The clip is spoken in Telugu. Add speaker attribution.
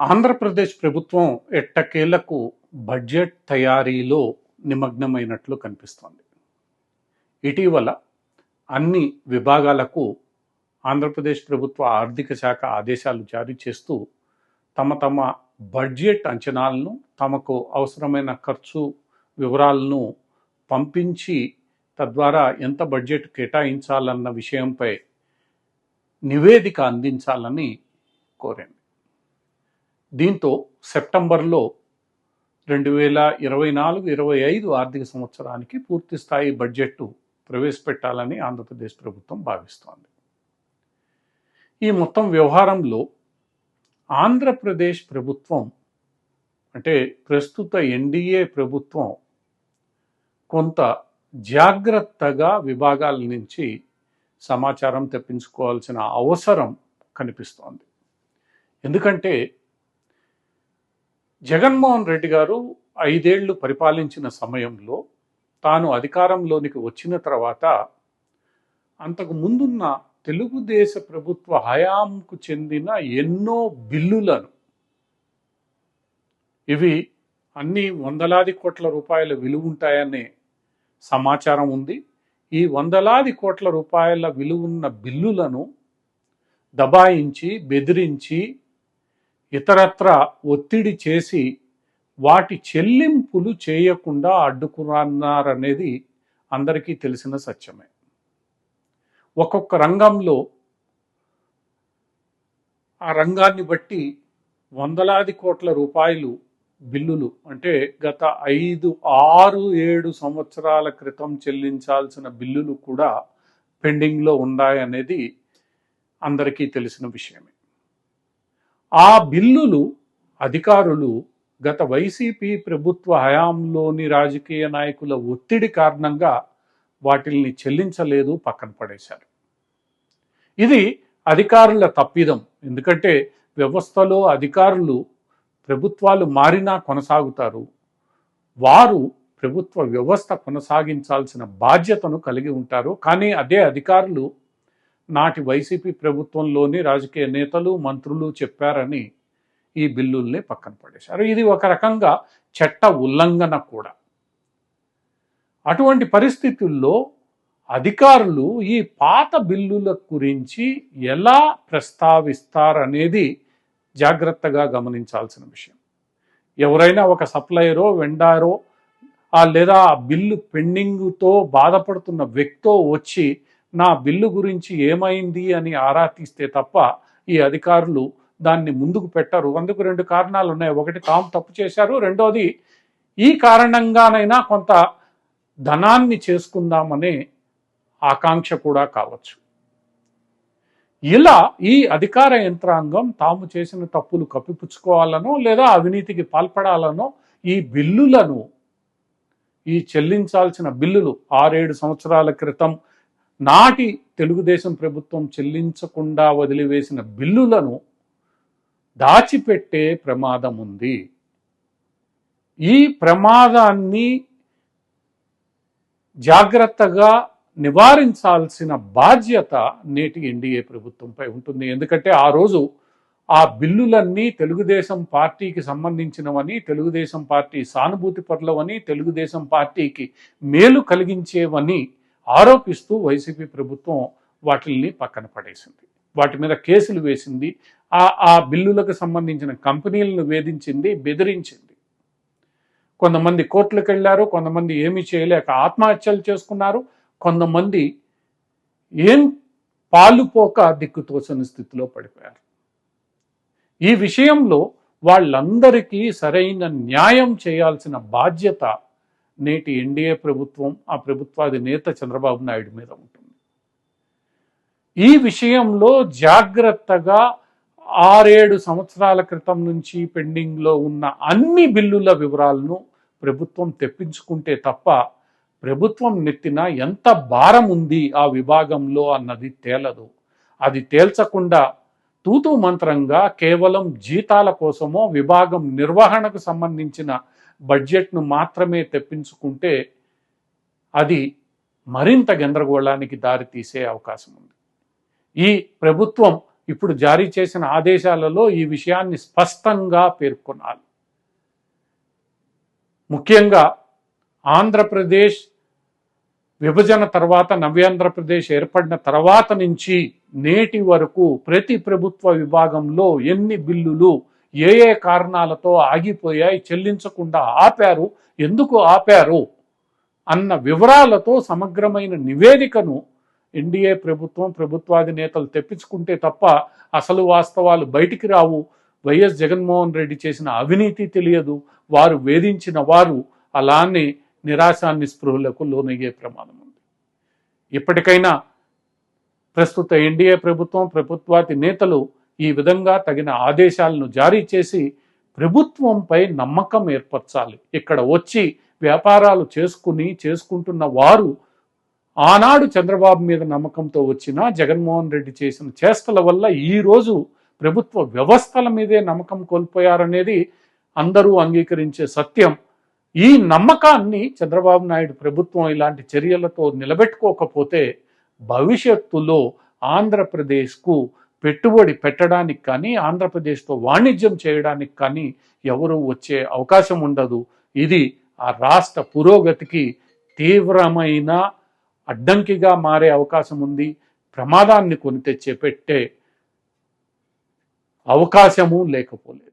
Speaker 1: ఆంధ్రప్రదేశ్ ప్రభుత్వం ఎట్టకేలకు బడ్జెట్ తయారీలో నిమగ్నమైనట్లు కనిపిస్తోంది. ఇటీవల అన్ని విభాగాలకు ఆంధ్రప్రదేశ్ ప్రభుత్వ ఆర్థిక శాఖ ఆదేశాలు జారీ చేస్తూ తమ తమ బడ్జెట్ అంచనాలను తమకు అవసరమైన ఖర్చు వివరాలను పంపించి తద్వారా ఎంత బడ్జెట్ కేటాయించాలన్న విషయంపై నివేదిక అందించాలని కోరింది. దీంతో సెప్టెంబర్లో రెండు వేల ఇరవై నాలుగు ఇరవై ఐదు ఆర్థిక సంవత్సరానికి పూర్తి స్థాయి బడ్జెట్ ప్రవేశపెట్టాలని ఆంధ్రప్రదేశ్ ప్రభుత్వం భావిస్తోంది. ఈ మొత్తం వ్యవహారంలో ఆంధ్రప్రదేశ్ ప్రభుత్వం అంటే ప్రస్తుత ఎన్డీఏ ప్రభుత్వం కొంత జాగ్రత్తగా విభాగాల నుంచి సమాచారం తెప్పించుకోవాల్సిన అవసరం కనిపిస్తోంది. ఎందుకంటే జగన్మోహన్ రెడ్డి గారు ఐదేళ్ళు పరిపాలించిన సమయంలో తాను అధికారంలోనికి వచ్చిన తర్వాత అంతకు ముందున్న తెలుగుదేశ ప్రభుత్వ హయాంకు చెందిన ఎన్నో బిల్లులను ఇవి అన్ని వందలాది కోట్ల రూపాయల విలువ ఉంటాయనే సమాచారం ఉంది. ఈ వందలాది కోట్ల రూపాయల విలువ ఉన్న బిల్లులను దబాయించి బెదిరించి ఇతరత్ర ఒత్తిడి చేసి వాటి చెల్లింపులు చేయకుండా అడ్డుకున్నారనేది అందరికీ తెలిసిన సత్యమే. ఒక్కొక్క రంగంలో ఆ రంగాన్ని బట్టి వందలాది కోట్ల రూపాయలు బిల్లులు అంటే గత ఐదు ఆరు ఏడు సంవత్సరాల క్రితం చెల్లించాల్సిన బిల్లులు కూడా పెండింగ్లో ఉన్నాయనేది అందరికీ తెలిసిన విషయమే. ఆ బిల్లులు అధికారులు గత వైసీపీ ప్రభుత్వ హయాంలోని రాజకీయ నాయకుల ఒత్తిడి కారణంగా వాటిల్ని చెల్లించలేదు పక్కన పడేశారు. ఇది అధికారుల తప్పిదం. ఎందుకంటే వ్యవస్థలో అధికారులు ప్రభుత్వాలు మారినా కొనసాగుతారు. వారు ప్రభుత్వ వ్యవస్థ కొనసాగించాల్సిన బాధ్యతను కలిగి ఉంటారు. కానీ అదే అధికారులు నాటి వైసీపీ ప్రభుత్వంలోని రాజకీయ నేతలు మంత్రులు చెప్పారని ఈ బిల్లుల్ని పక్కన పడేశారు. ఇది ఒక రకంగా చట్ట ఉల్లంఘన కూడా. అటువంటి పరిస్థితుల్లో అధికారులు ఈ పాత బిల్లుల గురించి ఎలా ప్రస్తావిస్తారనేది జాగ్రత్తగా గమనించాల్సిన విషయం. ఎవరైనా ఒక సప్లయరో వెండారో ఆ లేదా ఆ బిల్లు పెండింగ్తో బాధపడుతున్న వ్యక్తో వచ్చి నా బిల్లు గురించి ఏమైంది అని ఆరా తీస్తే తప్ప ఈ అధికారులు దాన్ని ముందుకు పెట్టరు. అందుకు రెండు కారణాలు ఉన్నాయి. ఒకటి తాము తప్పు చేశారు రెండోది ఈ కారణంగానైనా కొంత ధనాన్ని చేసుకుందామనే ఆకాంక్ష కూడా కావచ్చు. ఇలా ఈ అధికార యంత్రాంగం తాము చేసిన తప్పులు కప్పిపుచ్చుకోవాలనో లేదా అవినీతికి పాల్పడాలనో ఈ బిల్లులను ఈ చెల్లించాల్సిన బిల్లులు ఆరేడు సంవత్సరాల క్రితం నాటి తెలుగుదేశం ప్రభుత్వం చెల్లించకుండా వదిలివేసిన బిల్లులను దాచిపెట్టే ప్రమాదం ఉంది. ఈ ప్రమాదాన్ని జాగ్రత్తగా నివారించాల్సిన బాధ్యత నేటి ఎన్డీఏ ప్రభుత్వంపై ఉంటుంది. ఎందుకంటే ఆ రోజు ఆ బిల్లులన్నీ తెలుగుదేశం పార్టీకి సంబంధించినవని తెలుగుదేశం పార్టీ సానుభూతి పరులవని తెలుగుదేశం పార్టీకి మేలు కలిగించేవని ఆరోపిస్తూ వైసీపీ ప్రభుత్వం వాటిల్ని పక్కన పడేసింది. వాటి మీద కేసులు వేసింది. ఆ ఆ బిల్లులకు సంబంధించిన కంపెనీలను వేధించింది బెదిరించింది. కొంతమంది కోర్టులకు వెళ్ళారు కొంతమంది ఏమీ చేయలేక ఆత్మహత్యలు చేసుకున్నారు. కొంతమంది ఏం పాలుపోక దిక్కుతోచని స్థితిలో పడిపోయారు. ఈ విషయంలో వాళ్ళందరికీ సరైన న్యాయం చేయాల్సిన బాధ్యత నేటి ఎన్డీఏ ప్రభుత్వం ఆ ప్రభుత్వాది నేత చంద్రబాబు నాయుడు మీద ఉంటుంది. ఈ విషయంలో జాగ్రత్తగా ఆరేడు సంవత్సరాల క్రితం నుంచి పెండింగ్లో ఉన్న అన్ని బిల్లుల వివరాలను ప్రభుత్వం తెప్పించుకుంటే తప్ప ప్రభుత్వం నెత్తిన ఎంత భారం ఉంది ఆ విభాగంలో అన్నది తేలదు. అది తేల్చకుండా తూతు మంత్రంగా కేవలం జీతాల కోసమో విభాగం నిర్వహణకు సంబంధించిన బడ్జెట్ను మాత్రమే తెప్పించుకుంటే అది మరింత గందరగోళానికి దారితీసే అవకాశం ఉంది. ఈ ప్రభుత్వం ఇప్పుడు జారీ చేసిన ఆదేశాలలో ఈ విషయాన్ని స్పష్టంగా పేర్కొనాలి. ముఖ్యంగా ఆంధ్రప్రదేశ్ విభజన తర్వాత నవ్యాంధ్రప్రదేశ్ ఏర్పడిన తర్వాత నుంచి నేటి వరకు ప్రతి ప్రభుత్వ విభాగంలో ఎన్ని బిల్లులు ఏ ఏ కారణాలతో ఆగిపోయాయి చెల్లించకుండా ఆపారు ఎందుకు ఆపారు అన్న వివరాలతో సమగ్రమైన నివేదికను ఎన్డీఏ ప్రభుత్వం ప్రభుత్వాధినేతలు తెప్పించుకుంటే తప్ప అసలు వాస్తవాలు బయటికి రావు. వైఎస్ జగన్మోహన్ రెడ్డి చేసిన అవినీతి తెలియదు. వారు వేధించిన వారు అలానే నిరాశ నిస్పృహులకు లోనయ్యే ప్రమాదం ఉంది. ఇప్పటికైనా ప్రస్తుత ఎన్డీఏ ప్రభుత్వం ప్రభుత్వాతి నేతలు ఈ విధంగా తగిన ఆదేశాలను జారీ చేసి ప్రభుత్వంపై నమ్మకం ఏర్పరచాలి. ఇక్కడ వచ్చి వ్యాపారాలు చేసుకుని చేసుకుంటున్న వారు ఆనాడు చంద్రబాబు మీద నమ్మకంతో వచ్చిన జగన్మోహన్ రెడ్డి చేసిన చేష్టల వల్ల ఈ రోజు ప్రభుత్వ వ్యవస్థల మీదే నమ్మకం కోల్పోయారనేది అందరూ అంగీకరించే సత్యం. ఈ నమ్మకాన్ని చంద్రబాబు నాయుడు ప్రభుత్వం ఇలాంటి చర్యలతో నిలబెట్టుకోకపోతే భవిష్యత్తులో ఆంధ్రప్రదేశ్కు పెట్టుబడి పెట్టడానికి కానీ ఆంధ్రప్రదేశ్తో వాణిజ్యం చేయడానికి కానీ ఎవరు వచ్చే అవకాశం ఉండదు. ఇది ఆ రాష్ట్ర పురోగతికి తీవ్రమైన అడ్డంకిగా మారే అవకాశం ఉంది. ప్రమాదాన్ని కొని తెచ్చే పెట్టే అవకాశము లేకపోలేదు.